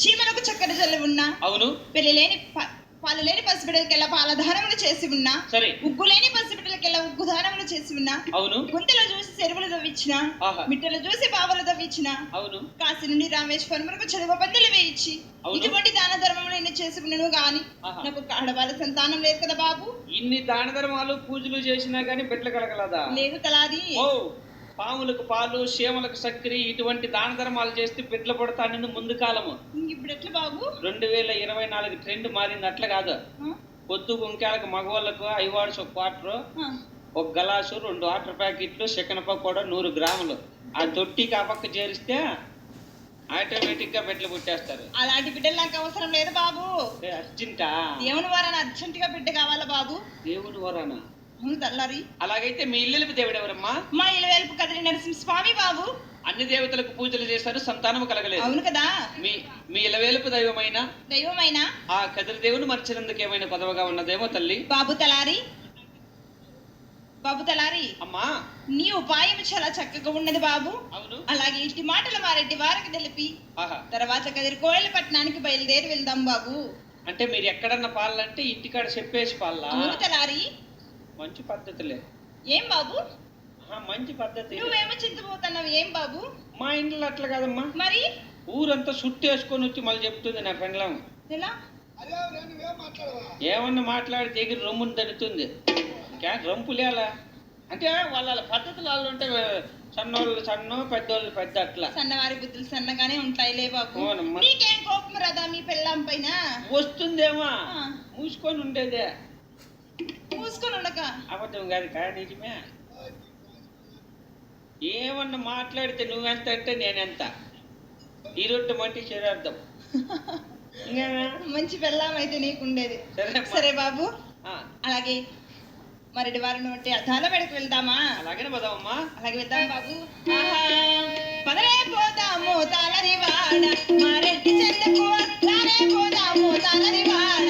చీమలకు చక్కెర జల్లి ఉన్నా అవును. పెళ్ళి లేని పాలు లేని పసిబిడ్డలకెల్లా పాల దానములు చేసి ఉన్నా సరే. ఉగ్గు లేని పసిబిడ్డలకెల్లా ఉగ్గు దానములు చేసి ఉన్నా అవును. గుంతలు చూసి చెరువులు తవ్వించిన ఆహా. మిట్టలు చూసి బావులు తవ్వించిన అవును. కాశీ నుండి రామేశ్వరములకు చదువు పందులు వేయించి. ఇటువంటి దాన ధర్మములు ఎన్ని చేసి ఉన్నాను గాని. నాకు ఆడవాళ్ళ సంతానం లేదు కదా బాబు. ఇన్ని దాన ధర్మాలు పూజలు చేసినా గానీ బిడ్డలు కలగలదా? లేదు తలాది ఓ. పాములకు పాలు చీమలకు చక్కెర ఇటువంటి దాన ధర్మాలు చేస్తే బిడ్డలు పడతానని ముందు కాలము. ఇప్పుడు ఎట్లా బాబు? రెండు వేల ఇరవై నాలుగు ట్రెండ్ మారింది అట్లా కాదు? పొద్దు గుంకాలకు మగవాళ్ళకు ఐవాడ్స్ ఒక క్వార్టర్. ఒక గలాసు రెండు వాటర్ ప్యాకెట్లు చికెన్ పకోడా నూరు గ్రాములు. ఆ తొట్టికి ఆ పక్క చేరిస్తే ఆటోమేటిక్గా బిడ్డలు పుట్టేస్తారు. అలాంటి బిడ్డలు నాకు అవసరం లేదు బాబు? అర్జెంటా? దేవుని వారని అర్జెంట్గా బిడ్డ కావాలా బాబు? దేవుని వరానా. తల్లారి అలాగైతే మీ ఇల్లు దేవుడు ఎవరమ్మా మా ఇలవేల్పు కదిరి నరసింహ స్వామి బాబు. అన్ని దేవతలకు పూజలు చేశారు సంతానము కలగలేదు. అవును కదా? మీ మీ ఇలవేలుపు దైవమైన? దైవమైన? ఆ కదిరి దేవుని మర్చినందుకు ఏమైనా కొదవగా ఉన్నదేమో తల్లి? బాబు తలారి? బాబు తలారి అమ్మా. నీ ఉపాయం చాలా చక్కగా ఉన్నది బాబు. అవును. అలాగే ఇట్టి మాటలు మా రెడ్డి వారికి తెలిపి ఆహా. తర్వాత కదిరి కోయిల పట్టణానికి బయలుదేరి వెళ్దాం బాబు. అంటే మీరు ఎక్కడన్నా పాలంటే ఇంటికాడ చెప్పేసి పాలా అవును తలారి. మంచి పద్ధతులే. ఏం బాబు? మంచి పద్ధతి. నువ్వేమో చింతపోతున్నావు ఏం బాబు? మా ఇంట్లో అట్లా కాదమ్మా. మరి? ఊరంతా సుట్టేసుకొని వచ్చి మళ్ళీ చెప్తుంది నా పెండ్లం. ఎలా? ఏమన్నా మాట్లాడితే ఎగిరి రొమ్ముని తడుతుంది క్యా రొంపులేలా అంటే వాళ్ళ పద్ధతులు వాళ్ళు ఉంటే సన్నోళ్ళు సన్న పెద్దోళ్ళు పెద్ద అట్లా. సన్నవారి బుద్ధులు సన్నగానే ఉంటాయిలే బాబు. నీకేం కోపం రదా మీ పెళ్ళాం పైన? వస్తుందేమో. మూసుకొని ఉండేదే. మూసుకొని ఉండక. అబద్ధం కాదు కా నిజమే? ఏమన్నా మాట్లాడితే నువ్వెంత అంటే నేనెంత? ఈ రొట్టె మంటి శరీరార్థం? మంచి పెళ్ళాం అయితే నీకుండేది. సరే బాబు. అలాగే మరిటి వారిని బట్టి అద్దాల బయటకు వెళ్దామా? అలాగనే పోదామమ్మా. అలాగే వెళ్దాం బాబు. పదరే పోదాము తాళరి వాడ. మారెడ్డి చెందకు పోదాము వాడ.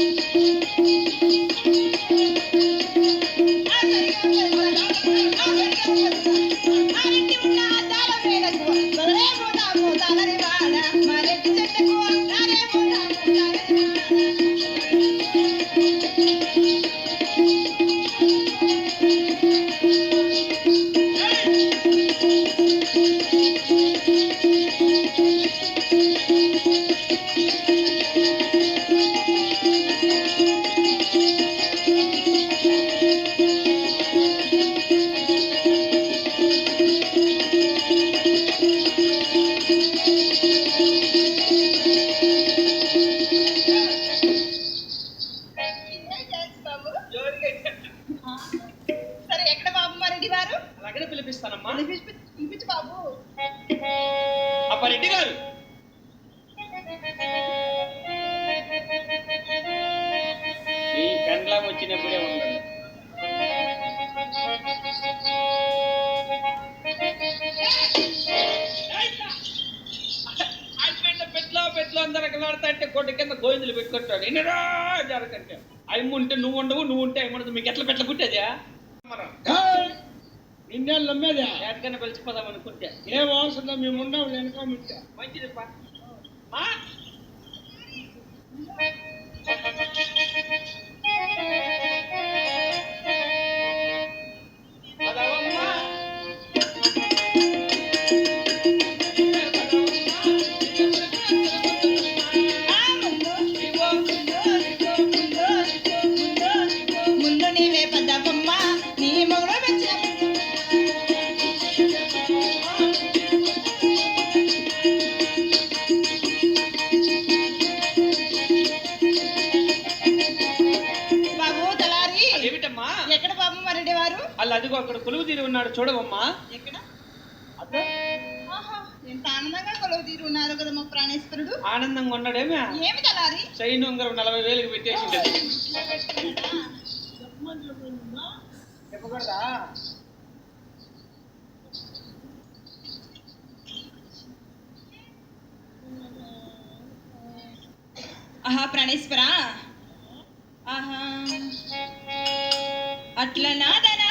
thank you. అలాగనే పిలిపిస్తానమ్మా. పిలిపించు బాబు. అప్ప రెడ్డి గారు. ఈ పెండ్లం వచ్చినప్పుడే ఉండడు. పెట్లో పెట్లో అందరు ఎక్కలాడుతా అంటే కొట్టు కింద గోవిందులు పెట్టుకుంటాడు. ఎన్నరా జరగంటే ఉంటే నువ్వు ఉండవు నువ్వు ఉంటే అమ్మ ఉండదు. మీకు ఎట్లా పెట్ల కుట్టేదా నిన్నేళ్ళు నమ్మేదా ఎక్కడికైనా పిలిచిపోదాం అనుకుంటే. ఏం అవసరం మేము ఉన్నాం వెనక మిట్ట మంచిది అదిగో అక్కడ కొలువు తీరి ఉన్నాడు చూడవమ్మా. ఎక్కడ? ఎంత ఆనందంగా కొలువు తీరు ఉన్నారు కదా మా ప్రాణేశ్వరుడు. ఆనందంగా ఉన్నాడేమే? ఏమి తలారి చైన్ ఉంగరం నలభై వేలకు పెట్టేసి చెప్పకూడదా? ఆహా ప్రాణేశ్వర? ఆహా. అట్ల నాద నాదనా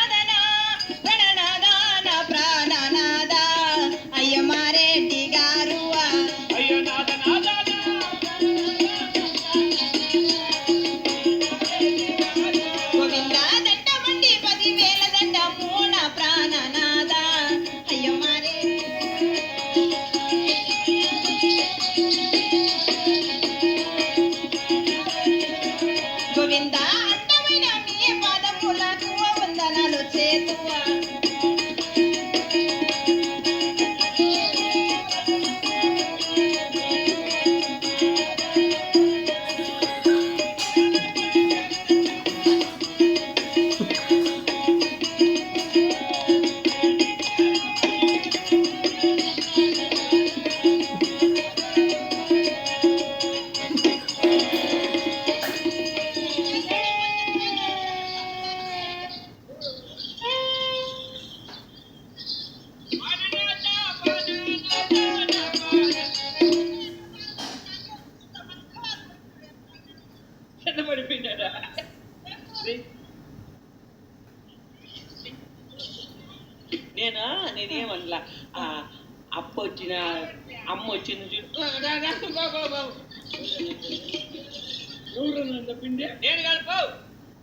చెప్పింది నేను కలుపు.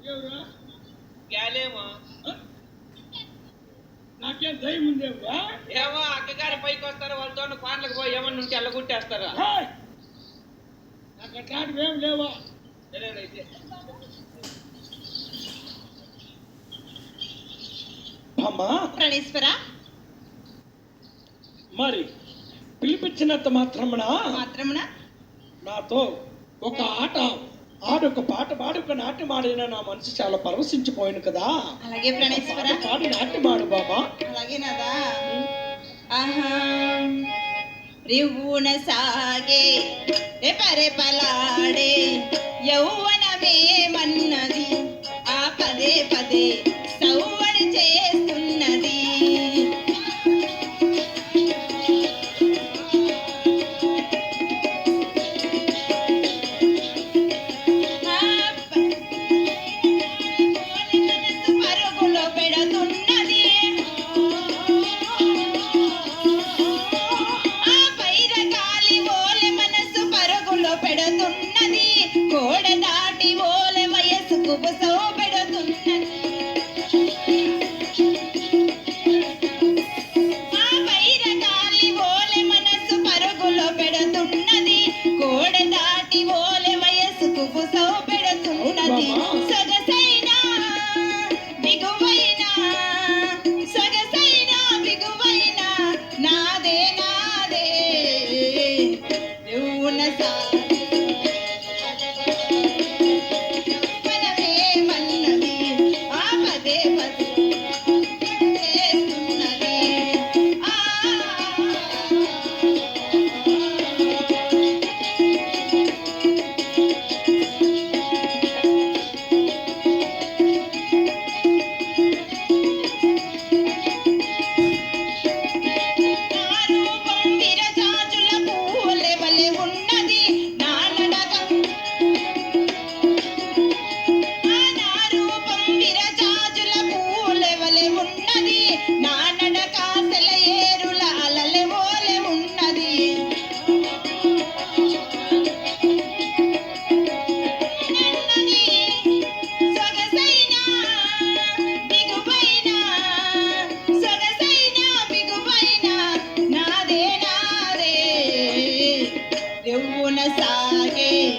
ఎవరా? గ్యాలేమో. నాకేం దయ్యం ఉందేవా ఏమో అక్కగారి పైకి వస్తారు వాళ్ళతో పాటలకు పోయి ఏమన్నా ఉంటే అల్లగొట్టేస్తారా నాకు అట్లాంటివి ఏం లేవా? సరేనైతే అమ్మా! ప్రణేశ్వర? మరి పిలిపించినంత మాత్రమున? మాత్రమున? నాతో ఒక ఆట ఆడొక పాట పాడి ఒక నాట్యం ఆడిన నా మనసు చాలా పరవశించిపోయాను కదా. అలాగే ప్రణేశ్వర పాడి నాట్యం ఆడు బాబా. అలాగే నదా? ఆహా రివ్వున సాగే రెపరెపలాడే యౌవనమే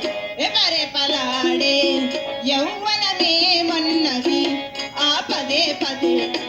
పలాడే? రెపరెపలాడే యౌవనమే మన్నది. ఆ పదే పదే.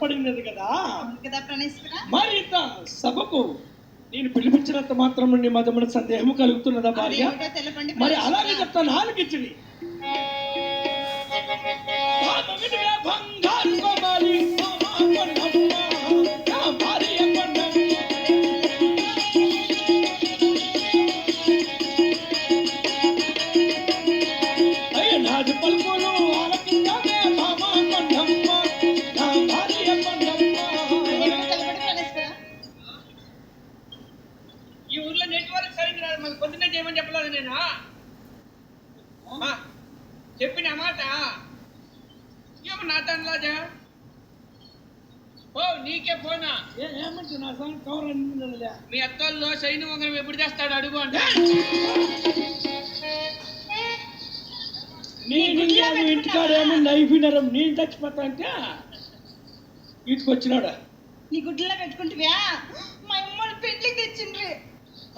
ఆనందపడినది కదా. అవును కదా ప్రణేశ్వర మరి ఇంత సభకు నేను పిలిపించినంత మాత్రం నీ మధుమన సందేహం కలుగుతున్నదా భార్య? మరి. అలాగే చెప్తాను ఆలకించడి పాపమిటిగా నెట్వర్క్ సరిగ్గా రాదు. మాకు పొద్దున్నే చేయమని చెప్పలేదు నేను? చెప్పిన మాట. ఏమో నా తనలాజా ఓ నీకే ఫోనా? ఏ- ఏమంటే నా సంగతి కవర్ అనిపించలే మీ అత్తోళ్ళు సైన్ ఉంగరం ఎప్పుడు తెస్తాడు అడుగు అంటే. నేను ఇంటికాడ ఏమన్నా అయిపోయినారు నేను చచ్చిపోతా అంటే ఇంటికి వచ్చినాడా నీ గుడ్లలో పెట్టుకుంటువ్యా?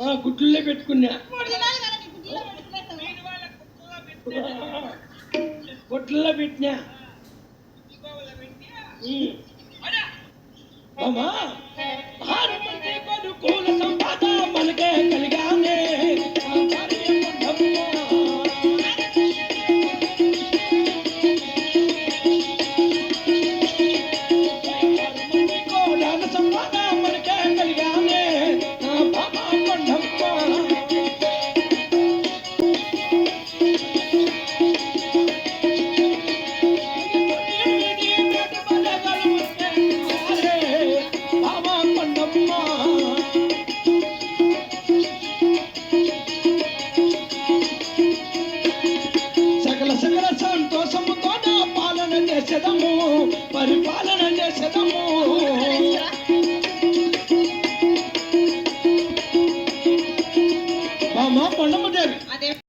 ఆ, పెట్టుకున్నా. మూడు పెట్టినా. అమ్మా మనకే కలిగానే.